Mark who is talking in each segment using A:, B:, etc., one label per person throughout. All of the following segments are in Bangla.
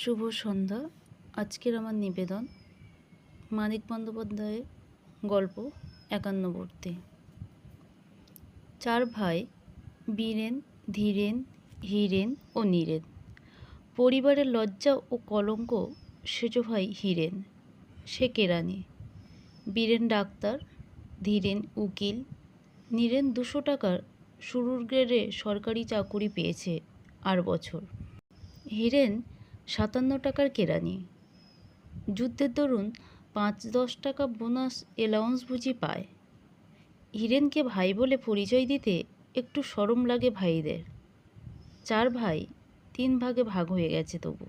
A: শুভ সন্ধ্যা। আজকের আমার নিবেদন, মানিক বন্দ্যোপাধ্যায়ের গল্প, একান্নবর্তী। চার ভাই, বীরেন, ধীরেন, হীরেন ও নীরেন। পরিবারের লজ্জা ও কলঙ্ক সেজ ভাই হীরেন। সে কেরানি বীরেন ডাক্তার, ধীরেন উকিল। নীরেন দুশো টাকার শুরুর গ্রেডে সরকারি চাকুরি পেয়েছে আর বছর। হীরেন সাতান্ন টাকার কেরানি। যুদ্ধের দরুন পাঁচ দশ টাকা বোনাস এলাউন্স বুঝি পায়। হিরেনকে ভাই বলে পরিচয় দিতে একটু সরম লাগে ভাইদের। চার ভাই, তিন ভাগে ভাগ হয়ে গেছে তবু।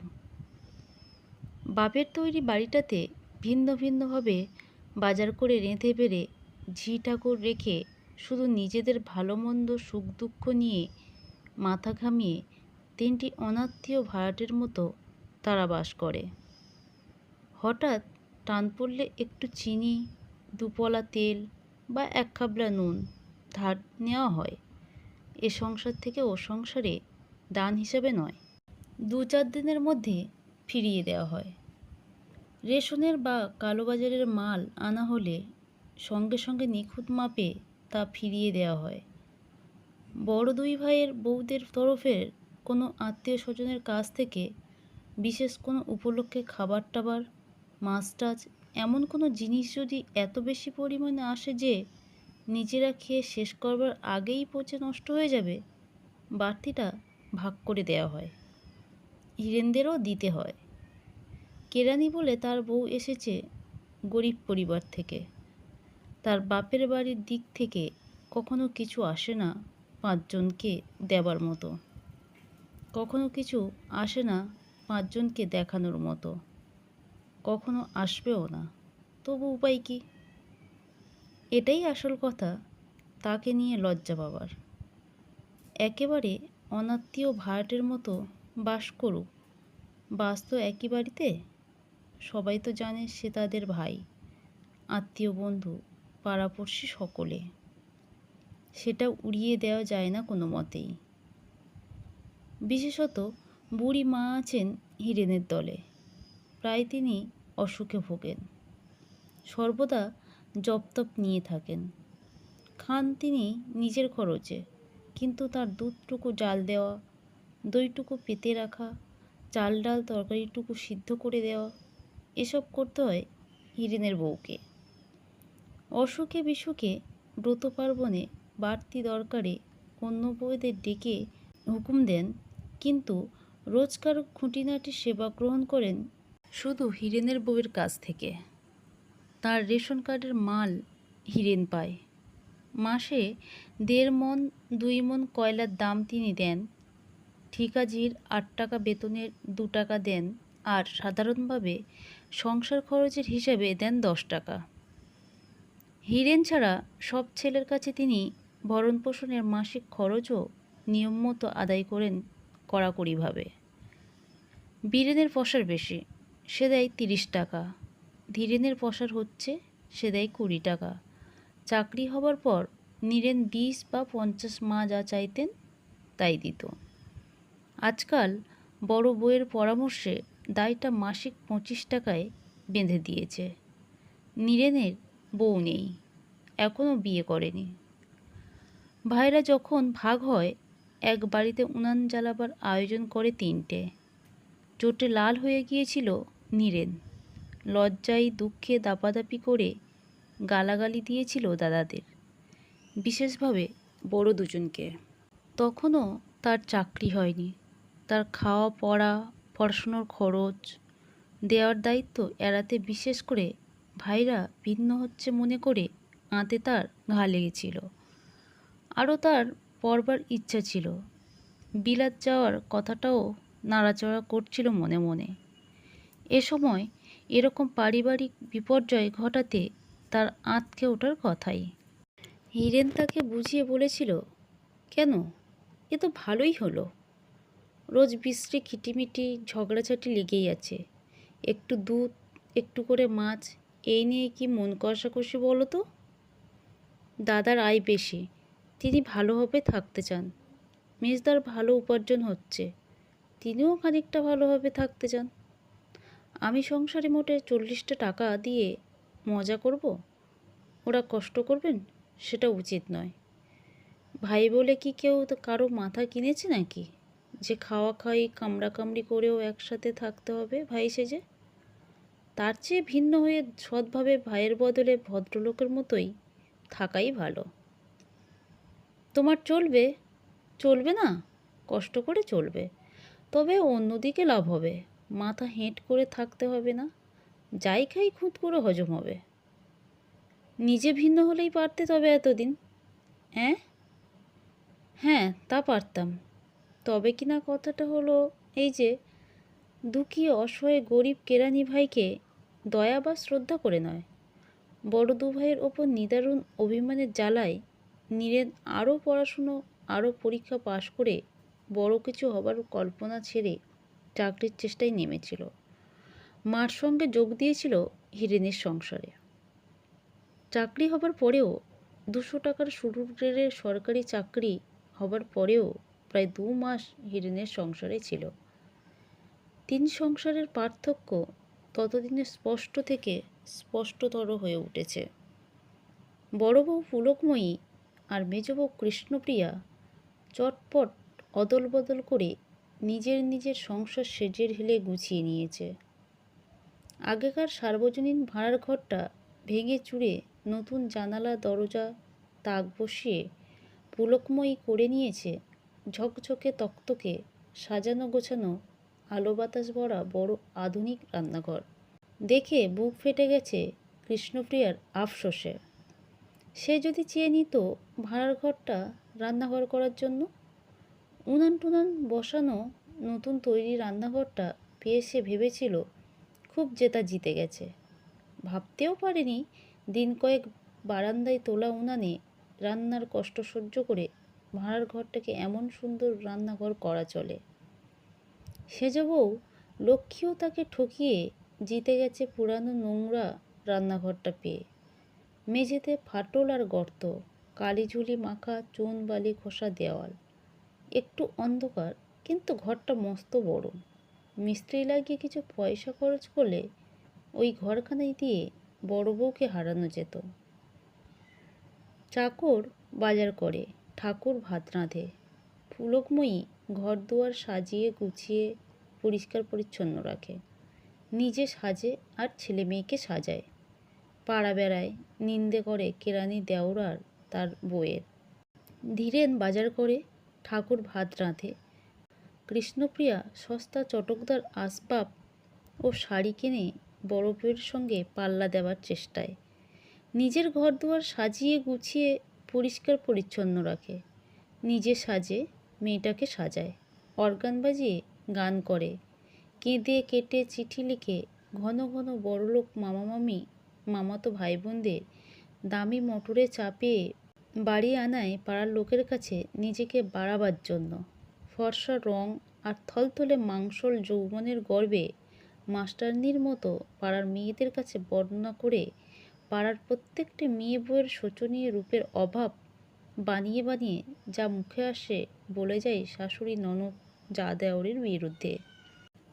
A: বাপের তৈরি বাড়িটাতে ভিন্ন ভিন্নভাবে বাজার করে রেঁধে বেড়ে ঝি ঠাকুর রেখে শুধু নিজেদের ভালো মন্দ সুখ দুঃখ নিয়ে মাথা ঘামিয়ে তিনটি অনাত্মীয় ভাড়াটের মতো তারা বাস করে। হঠাৎ টান পড়লে একটু চিনি, দুপলা তেল বা এক খাবলা নুন ধার নেওয়া হয়। এ সংসার থেকে ও সংসারে দান হিসেবে নয়, দু চার দিনের মধ্যে ফিরিয়ে দেওয়া হয়। রেশনের বা কালোবাজারের মাল আনা হলে সঙ্গে সঙ্গে নিখুঁত মাপে তা ফিরিয়ে দেওয়া হয়। বড় দুই ভাইয়ের বউদের তরফের কোনো আত্মীয় স্বজনের কাছ থেকে বিশেষ কোনো উপলক্ষে খাবার টাবার, মাছ টাছ, এমন কোনো জিনিস যদি এত বেশি পরিমাণে আসে যে নিজেরা খেয়ে শেষ করবার আগেই পচে নষ্ট হয়ে যাবে? বাড়তিটা ভাগ করে দেওয়া হয়। হিরেনদেরও দিতে হয়। কেরানি বলে তার বউ এসেছে গরিব পরিবার থেকে। তার বাপের বাড়ির দিক থেকে কখনো কিছু আসে না পাঁচজনকে দেবার মতো। কখনো কিছু আসে না পাঁচজনকে দেখানোর মতো। কখনো আসবেও না। তবু উপায় কি? এটাই আসল কথা। তাকে নিয়ে লজ্জা পাবার। একেবারে অনাত্মীয় ভাড়াটের মতো বাস করুক। বাস তো একই বাড়িতে? সবাই তো জানে সে তাদের ভাই। আত্মীয় বন্ধু, পাড়াপড়শি সকলে। সেটা উড়িয়ে দেওয়া যায় না কোনো মতেই। বিশেষত বুড়ি মা আছেন হিরেনের দলে। প্রায় তিনি অসুখে ভোগেন। সর্বদা জপতপ নিয়ে থাকেন। খান তিনি নিজের খরচে, কিন্তু তার দুধটুকু জাল দেওয়া, দইটুকু পেতে রাখা, চাল ডাল তরকারিটুকু সিদ্ধ করে দেওয়া, এসব করতে হয় হিরেনের বউকে। অসুখে বিসুখে ব্রত পার্বণে বাড়তি দরকারে অন্য বউদের ডেকে হুকুম দেন, কিন্তু রোজকার খুঁটিনাটি সেবা গ্রহণ করেন শুধু হিরেনের বউয়ের কাছ থেকে। তার রেশন কার্ডের মাল হিরেন পায়। মাসে দেড় মন দুই মন কয়লার দাম তিনি দেন। ঠিকাজির আট টাকা বেতনের দু টাকা দেন আর সাধারণভাবে সংসার খরচের হিসাবে দেন দশ টাকা। হিরেন ছাড়া সব ছেলের কাছে তিনি ভরণ পোষণের মাসিক খরচও নিয়ম মতো আদায় করেন কড়াকড়িভাবে। বীরেনের পশার বেশি, সে দেয় তিরিশ টাকা। ধীরেনের পশার হচ্ছে, সে দেয় কুড়ি টাকা। চাকরি হবার পর নীরেন বিশ বা পঞ্চাশ মা যা চাইতেন তাই দিত। আজকাল বড় বইয়ের পরামর্শে দায়টা মাসিক পঁচিশ টাকায় বেঁধে দিয়েছে। নীরেনের বউ নেই এখনও বিয়ে করেনি। ভাইরা যখন ভাগ হয়, এক বাড়িতে উনান জ্বালাবার আয়োজন করে তিনটে। চোটে লাল হয়ে গিয়েছিল নীরেন। লজ্জায় দুঃখে দাপাদাপি করে গালাগালি দিয়েছিল দাদাদের, বিশেষভাবে বড় দুজনকে। তখনও তার চাকরি হয়নি। তার খাওয়া, পড়া, পড়াশুনোর খরচ, দেওয়ার দায়িত্ব এড়াতে বিশেষ করে ভাইরা ভিন্ন হচ্ছে মনে করে আঁতে তার ঘা লেগেছিল। আরও তার পড়বার ইচ্ছা ছিল। বিলাত যাওয়ার কথাটাও নাড়াচড়া করছিল মনে মনে। এ সময় এরকম পারিবারিক বিপর্যয় ঘটাতে তার আঁতকে ওঠার কথাই। হিরেন তাকে বুঝিয়ে বলেছিল, কেন? এ তো ভালোই হলো। রোজ বিশ্রী খিটিমিটি, ঝগড়াঝাটি লেগেই আছে। একটু দুধ, একটু করে মাছ, এই নিয়ে কি মন কষাকষি বলো তো? দাদার আয় বেশি। তিনি ভালোভাবে থাকতে চান। মেজদার ভালো উপার্জন হচ্ছে। তিনিও খানিকটা ভালোভাবে থাকতে চান। আমি সংসারে মোটে চল্লিশটা টাকা দিয়ে মজা করব? ওরা কষ্ট করবেন? সেটা উচিত নয়। ভাই বলে কি কেউ কারও মাথা কিনেছে নাকি? যে খাওয়া খাওয়াই কামড়া কামড়ি করেও একসাথে থাকতে হবে ভাই সেজে? তার চেয়ে ভিন্ন হয়ে সৎভাবে ভাইয়ের বদলে ভদ্রলোকের মতোই থাকাই ভালো। তোমার চলবে? চলবে না? কষ্ট করে চলবে। তবে অন্যদিকে লাভ হবে। মাথা হেঁট করে থাকতে হবে না। যাই খাই খুঁত করে হজম হবে। নিজে ভিন্ন হলেই পারতে তবে এতদিন। হ্যাঁ হ্যাঁ তা পারতাম। তবে কি না কথাটা হলো এই যে, দুঃখী অসহায় গরিব কেরানি ভাইকে দয়া বা শ্রদ্ধা করে নয়। বড় দু ভাইয়ের ওপর নিদারুণ অভিমানের জ্বালায় নীরেন আরও পড়াশুনো, আরও পরীক্ষা পাশ করে বড় কিছু হবার কল্পনা ছেড়ে চাকরির চেষ্টায় নেমেছিল। মার সঙ্গে যোগ দিয়েছিল হিরেনের সংসারে। চাকরি হবার পরেও দুশো টাকার গ্রেডের সরকারি চাকরি হবার পরেও প্রায় দু মাস হিরেনের সংসারে ছিল। তিন সংসারের পার্থক্য ততদিনে স্পষ্ট থেকে স্পষ্টতর হয়ে উঠেছে। বড় বউ পুলকময়ী আর মেজ বউ কৃষ্ণপ্রিয়া চটপট অদল বদল করে নিজের নিজের সংসার সেজের হেলে গুছিয়ে নিয়েছে। আগেকার সার্বজনীন ভাড়ার ঘরটা ভেঙে চুড়ে নতুন জানালা, দরজা, তাক বসিয়ে পুলকময়ী করে নিয়েছে ঝকঝকে তক্তকে সাজানো গোছানো আলো বাতাস ভরা বড় আধুনিক রান্নাঘর। দেখে বুক ফেটে গেছে কৃষ্ণপ্রিয়ার আফসোসে। সে যদি চেয়ে নিত ভাড়ার ঘরটা রান্নাঘর করার জন্য উনান টুনান বসানো নতুন তৈরি রান্নাঘরটা পেয়ে সে ভেবেছিল, খুব জেতা জিতে গেছে। ভাবতেও পারেনি, দিন কয়েক বারান্দায় তোলা উনানে রান্নার কষ্ট সহ্য করে ভাড়ার ঘরটাকে এমন সুন্দর রান্নাঘর করা চলে। সেজ বউ লক্ষ্মীও তাকে ঠকিয়ে জিতে গেছে পুরানো নোংরা রান্নাঘরটা পেয়ে। মেঝেতে ফাটল আর গর্ত, কালিঝুলি মাখা, চুন বালি খোসা দেওয়াল। একটু অন্ধকার, কিন্তু ঘরটা মস্ত বড়। মিস্ত্রি লাগিয়ে কিছু পয়সা খরচ করলে ওই ঘরখানায় দিয়ে বড় বউকে হারানো যেত। চাকর বাজার করে, ঠাকুর ভাত রাঁধে। পুলকময়ী ঘর দুয়ার সাজিয়ে গুছিয়ে পরিষ্কার পরিচ্ছন্ন রাখে। নিজে সাজে আর ছেলে মেয়েকে সাজায়। পাড়া বেড়ায়, নিন্দে করে কেরানি দেওরার তার বইয়ের ধীরেন বাজার করে ঠাকুর ভাত রাঁধে। কৃষ্ণপ্রিয়া সস্তা চটকদার আসবাব ও শাড়ি কিনে বউয়ের সঙ্গে পাল্লা দেওয়ার চেষ্টায়। নিজের ঘর দুয়ার সাজিয়ে গুছিয়ে পরিষ্কার পরিচ্ছন্ন রাখে। নিজে সাজে, মেয়েটাকে সাজায়। অর্গান বাজিয়ে গান করে। কেঁদে কেটে চিঠি লিখে ঘন ঘন বড়লোক মামা মামি মামাতো ভাই বোনদের দামি মোটরে চাপিয়ে বাড়ি আনায় পাড়ার লোকের কাছে নিজেকে বাড়াবার জন্য। ফর্সা রং আর থলথলে মাংসল যৌবনের গর্বে মাস্টারনির মতো পাড়ার মেয়েদের কাছে বর্ণনা করে পাড়ার প্রত্যেকটি মেয়ে বউয়ের শোচনীয় রূপের অভাব বানিয়ে বানিয়ে যা মুখে আসে বলে যায় শাশুড়ি ননদ যা দেওরের বিরুদ্ধে।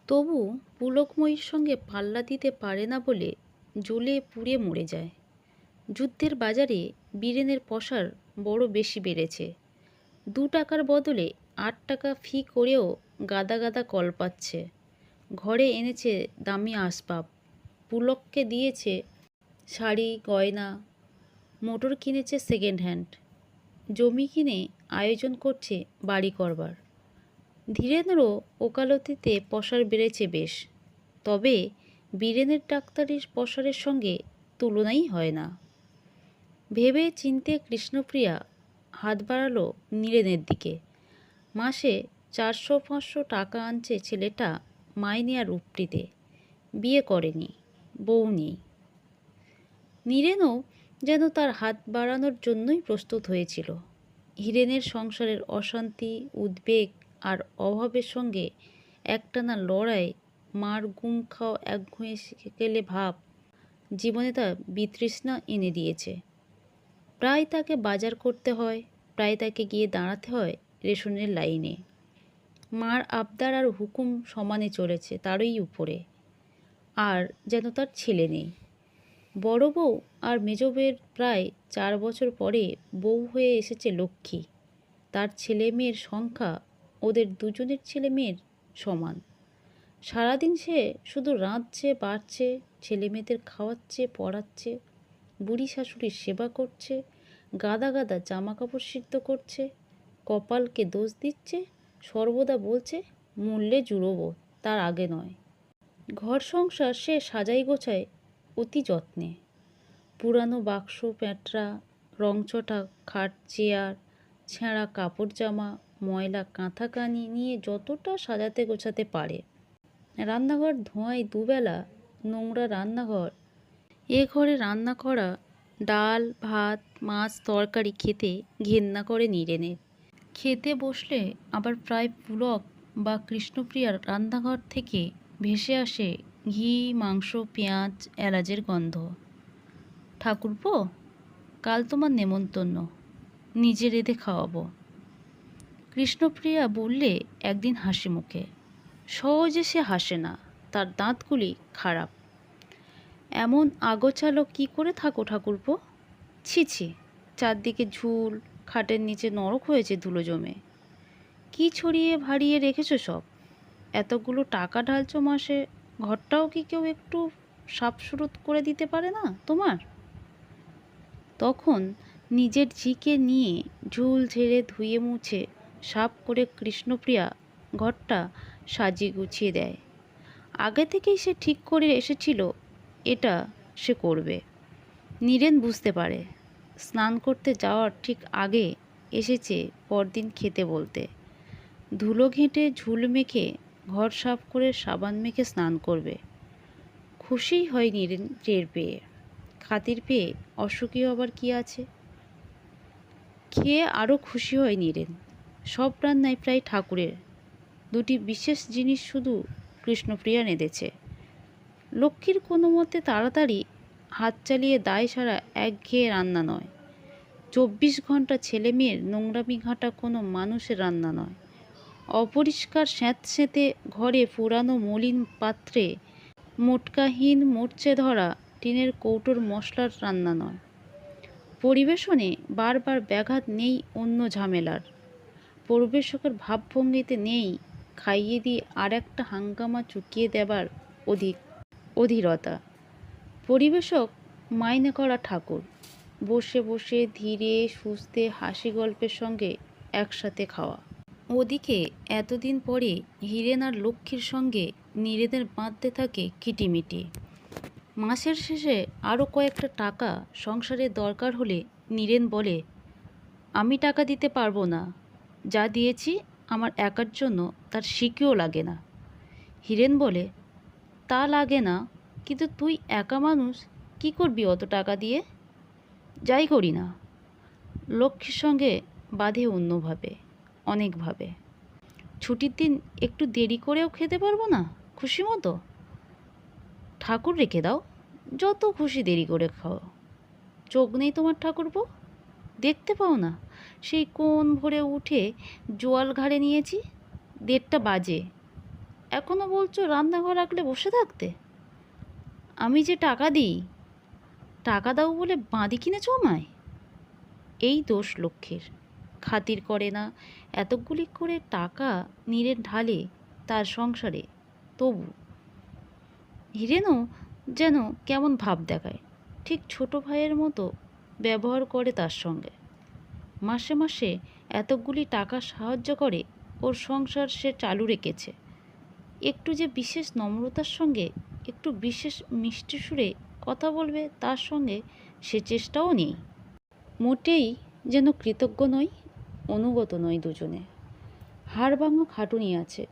A: তবু পুলকময়ীর সঙ্গে পাল্লা দিতে পারে না বলে জ্বলে পুড়ে মরে যায়। যুদ্ধের বাজারে বীরেনের পসার বড় বেশি বেড়েছে। দু টাকার বদলে আট টাকা ফি করেও গাদা গাদা কল পাচ্ছে। ঘরে এনেছে দামি আসবাব, পুলককে দিয়েছে শাড়ি, গয়না, মোটর কিনেছে সেকেন্ড হ্যান্ড জমি কিনে আয়োজন করছে বাড়ি করবার। ধীরেন্দ্র ওকালতিতে পসার বেড়েছে বেশ, তবে বীরেনের ডাক্তারির পসারের সঙ্গে তুলনাই হয় না। ভেবে চিনতে কৃষ্ণপ্রিয়া হাত বাড়ালো নীরেনের দিকে। মাসে চারশো পাঁচশো টাকা আনছে ছেলেটা মাইনে আর উপটিতে। বিয়ে করেনি, বউ নেই। নীরেনও যেন তার হাত বাড়ানোর জন্যই প্রস্তুত হয়েছিল। হিরেনের সংসারের অশান্তি, উদ্বেগ আর অভাবের সঙ্গে একটানা লড়াই, মার গুম খাওয়া একঘুঁয়ে গেলে ভাব জীবনে তার বিতৃষ্ণা এনে দিয়েছে। প্রায় তাকে বাজার করতে হয়, প্রায় তাকে গিয়ে দাঁড়াতে হয় রেশনের লাইনে। মার আবদার আর হুকুম সমানে চলেছে তারই উপরে। আর যেন তার ছেলে নেই। বড় বউ আর মেজ বউয়ের প্রায় চার বছর পরে বউ হয়ে এসেছে লক্ষ্মী। তার ছেলে মেয়ের সংখ্যা ওদের দুজনের ছেলে মেয়ের সমান। সারাদিন সে শুধু রাঁধছে, বাড়ছে ছেলে মেয়েদের খাওয়াচ্ছে, পড়াচ্ছে বুড়ি শাশুড়ির সেবা করছে, গাদা গাদা জামা কাপড় সিদ্ধ করছে, কপালকে দোষ দিচ্ছে, সর্বদা বলছে, মূল্যে জুড়োবো, তার আগে নয়। ঘর সংসার সে সাজাই গোছায় অতি যত্নে। পুরানো বাক্স, প্যাঁটরা, রংচটা, খাট, চেয়ার, ছেঁড়া কাপড় জামা, ময়লা কাঁথা কানি নিয়ে যতটা সাজাতে গোছাতে পারে। রান্নাঘর ধোঁয়ায় দুবেলা নোংরা রান্নাঘর এ ঘরে রান্না করা ডাল, ভাত, মাছ, তরকারি খেতে ঘেন্না করে নিরেনের। খেতে বসলে আবার প্রায় পুলক বা কৃষ্ণপ্রিয়ার রান্নাঘর থেকে ভেসে আসে ঘি, মাংস, পেঁয়াজ, এলাচের গন্ধ। ঠাকুরপো, কাল তোমার নেমন্তন্ন, নিজে রেঁধে খাওয়াবো। কৃষ্ণপ্রিয়া বললে একদিন হাসি মুখে সহজে সে হাসে না, তার দাঁতগুলি খারাপ। এমন আগোছালো কি করে থাকো ঠাকুরপো? ছি ছি, চারদিকে ঝুল, খাটের নিচে নরক হয়েছে ধুলো জমে। কি ছড়িয়ে ভারিয়ে রেখেছো সব? এতগুলো টাকা ঢালছো মাসে, ঘরটাও কি কেউ একটু সাফসুরত করে দিতে পারে না তোমার? তখন নিজের ঝিকে নিয়ে ঝুল ঝেড়ে ধুয়ে মুছে সাফ করে কৃষ্ণপ্রিয়া ঘরটা সাজিয়ে গুছিয়ে দেয়। আগে থেকেই সে ঠিক করে এসেছিল এটা সে করবে। নীরেন বুঝতে পারে, স্নান করতে যাওয়ার ঠিক আগে এসেছে পরদিন খেতে বলতে। ধুলো ঘেঁটে ঝুল মেখে ঘর সাফ করে সাবান মেখে স্নান করবে। খুশিই হয় নীরেন টের পেয়ে। খাতির পেয়ে অসুখী আবার কি আছে? খেয়ে আরও খুশি হয় নীরেন। সব রান্নায় প্রায় ঠাকুরের। দুটি বিশেষ জিনিস শুধু কৃষ্ণপ্রিয়া নেঁদেছে লক্ষ্মীর কোনো মতে তাড়াতাড়ি হাত চালিয়ে দায় সারা একঘেয়ে রান্না নয়। চব্বিশ ঘণ্টা ছেলে মেয়ের নোংরামি ঘাঁটা কোনো মানুষের রান্না নয়। অপরিষ্কার স্যাঁতস্যাঁতে ঘরে পুরানো মলিন পাত্রে মোটকাহীন মরচে ধরা টিনের কৌটোর মশলার রান্না নয়। পরিবেশনে বারবার ব্যাঘাত নেই অন্য ঝামেলার। পরিবেশকের ভাবভঙ্গিতে নেই, খাইয়ে দিয়ে আর একটা হাঙ্গামা চুকিয়ে দেবার অধিক। অধীরতা। পরিবেশক মাইনে করা ঠাকুর। বসে বসে ধীরে সুস্থে হাসি গল্পের সঙ্গে একসাথে খাওয়া। ওদিকে এতদিন পরে হিরেন আর লক্ষ্মীর সঙ্গে নীরেদের বাঁধতে থাকে কিটিমিটি মাসের শেষে আরও কয়েকটা টাকা সংসারে দরকার হলে নীরেন বলে, আমি টাকা দিতে পারব না। যা দিয়েছি আমার একার জন্য তার শিকেও লাগে না। হিরেন বলে তা লাগে না, কিন্তু তুই একা মানুষ, কি করবি অত টাকা দিয়ে? যাই করি না। লক্ষ্মীর সঙ্গে বাঁধে অন্যভাবে, অনেকভাবে। ছুটির দিন একটু দেরি করেও খেতে পারব না? খুশি মতো? ঠাকুর রেখে দাও, যত খুশি দেরি করে খাও। চোখ নেই তোমার ঠাকুরপো? দেখতে পাও না? সেই কোন ভোরে উঠে জোয়াল ঘাড়ে নিয়েছি, দেড়টা বাজে। এখনও বলছো রান্নাঘর রাখলে বসে থাকতে? আমি যে টাকা দিই, টাকা দাও বলে বাঁধি কিনেছ আমায়? এই দোষ লক্ষ্যের খাতির করে না, এতগুলি করে টাকা নীরের ঢালে তার সংসারে। তবু হিরেনও যেন কেমন ভাব দেখায়, ঠিক ছোট ভাইয়ের মতো ব্যবহার করে তার সঙ্গে। মাসে মাসে এতগুলি টাকা সাহায্য করে, ওর সংসার সে চালু রেখেছে। একটু যে বিশেষ নম্রতার সঙ্গে, একটু বিশেষ মিষ্টি সুরে কথা বলবে তার সঙ্গে সে চেষ্টাও নেই। মোটেই যেন কৃতজ্ঞ নয় অনুগত নয় দুজনে। হাড়ভাঙা খাটুনি আছে,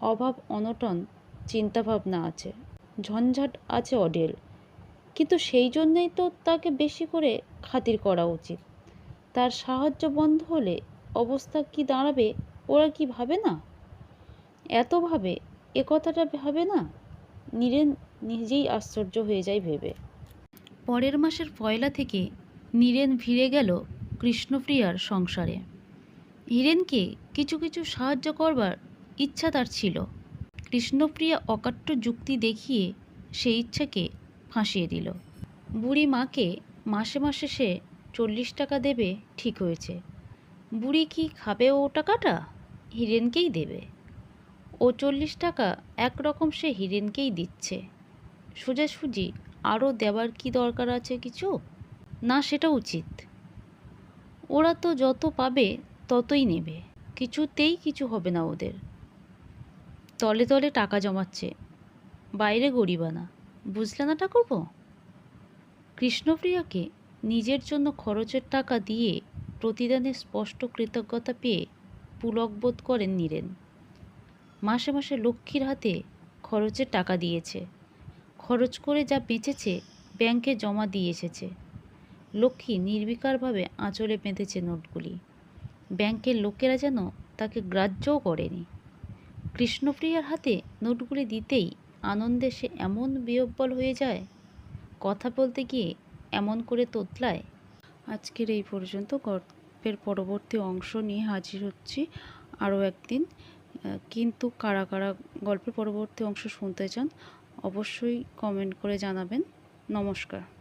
A: অভাব অনটন চিন্তাভাবনা আছে, ঝঞ্ঝাট আছে অডেল কিন্তু সেই জন্যই তো তাকে বেশি করে খাতির করা উচিত। তার সাহায্য বন্ধ হলে অবস্থা কি দাঁড়াবে, ওরা কি ভাবে না? এত ভাবে এ কথাটা ভাবে না? নীরেন নিজেই আশ্চর্য হয়ে যায় ভেবে। পরের মাসের পয়লা থেকে নীরেন ফিরে গেল কৃষ্ণপ্রিয়ার সংসারে। হিরেনকে কিছু কিছু সাহায্য করবার ইচ্ছা তার ছিল। কৃষ্ণপ্রিয়া অকাট্য যুক্তি দেখিয়ে সেই ইচ্ছাকে ফাঁসিয়ে দিল। বুড়ি মাকে মাসে মাসে সে চল্লিশ টাকা দেবে, ঠিক হয়েছে। বুড়ি কি খাবে ও টাকাটা? হিরেনকেই দেবে। ও চল্লিশ টাকা একরকম সে হিরেনকেই দিচ্ছে। সোজাসুজি আরও দেওয়ার কি দরকার আছে কিছু? না, সেটা উচিত। ওরা তো যত পাবে, ততই নেবে। কিছুতেই কিছু হবে না ওদের। তলে তলে টাকা জমাচ্ছে। বাইরে গরিবানা। বুঝলে না ঠাকুরপো? কৃষ্ণপ্রিয়াকে নিজের জন্য খরচের টাকা দিয়ে প্রতিদানে স্পষ্ট কৃতজ্ঞতা পেয়ে পুলক বোধ করেন নীরেন। মাসে মাসে লক্ষ্মীর হাতে খরচের টাকা দিয়েছে। খরচ করে যা বেঁচেছে, ব্যাংকে জমা দিয়ে এসেছে। লক্ষ্মী নির্বিকারভাবে আঁচলে বেঁধেছে নোটগুলি। ব্যাংকের লোকেরা যেন তাকে গ্রাহ্যও করেনি। কৃষ্ণপ্রিয়ার হাতে নোটগুলি দিতেই আনন্দে সে এমন বিহব্বল হয়ে যায়, কথা বলতে গিয়ে এমন করে তোতলায়, আজকের এই পর্যন্ত গল্পের পরবর্তী অংশ নিয়ে হাজির হচ্ছি। আরও একদিন কিন্তু কারা কারা গল্পের পরবর্তী অংশ শুনতে চান অবশ্যই কমেন্ট করে জানাবেন। নমস্কার।